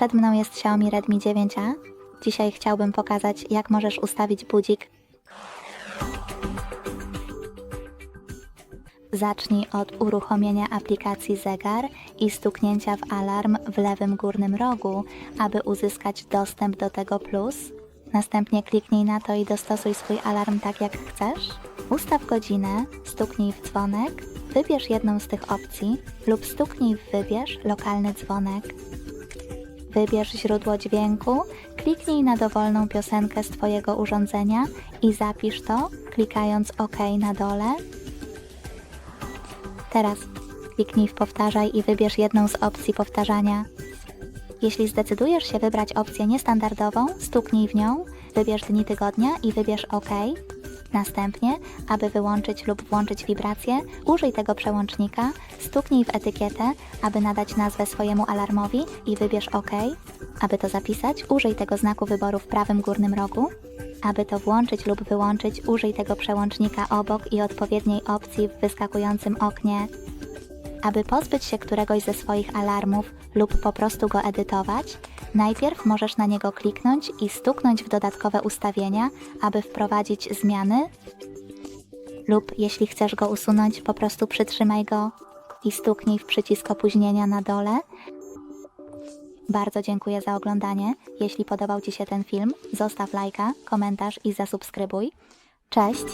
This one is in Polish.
Przed mną jest Xiaomi Redmi 9A. Dzisiaj chciałbym pokazać, jak możesz ustawić budzik. Zacznij od uruchomienia aplikacji zegar i stuknięcia w alarm w lewym górnym rogu, aby uzyskać dostęp do tego plus. Następnie kliknij na to i dostosuj swój alarm tak jak chcesz. Ustaw godzinę, stuknij w dzwonek, wybierz jedną z tych opcji lub stuknij w wybierz lokalny dzwonek. Wybierz źródło dźwięku, kliknij na dowolną piosenkę z Twojego urządzenia i zapisz to, klikając OK na dole. Teraz kliknij w powtarzaj i wybierz jedną z opcji powtarzania. Jeśli zdecydujesz się wybrać opcję niestandardową, stuknij w nią, wybierz dni tygodnia i wybierz OK. Następnie, aby wyłączyć lub włączyć wibrację, użyj tego przełącznika, stuknij w etykietę, aby nadać nazwę swojemu alarmowi i wybierz OK. Aby to zapisać, użyj tego znaku wyboru w prawym górnym rogu. Aby to włączyć lub wyłączyć, użyj tego przełącznika obok i odpowiedniej opcji w wyskakującym oknie. Aby pozbyć się któregoś ze swoich alarmów lub po prostu go edytować, najpierw możesz na niego kliknąć i stuknąć w dodatkowe ustawienia, aby wprowadzić zmiany. Lub jeśli chcesz go usunąć, po prostu przytrzymaj go i stuknij w przycisk opóźnienia na dole. Bardzo dziękuję za oglądanie. Jeśli podobał Ci się ten film, zostaw lajka, komentarz i zasubskrybuj. Cześć!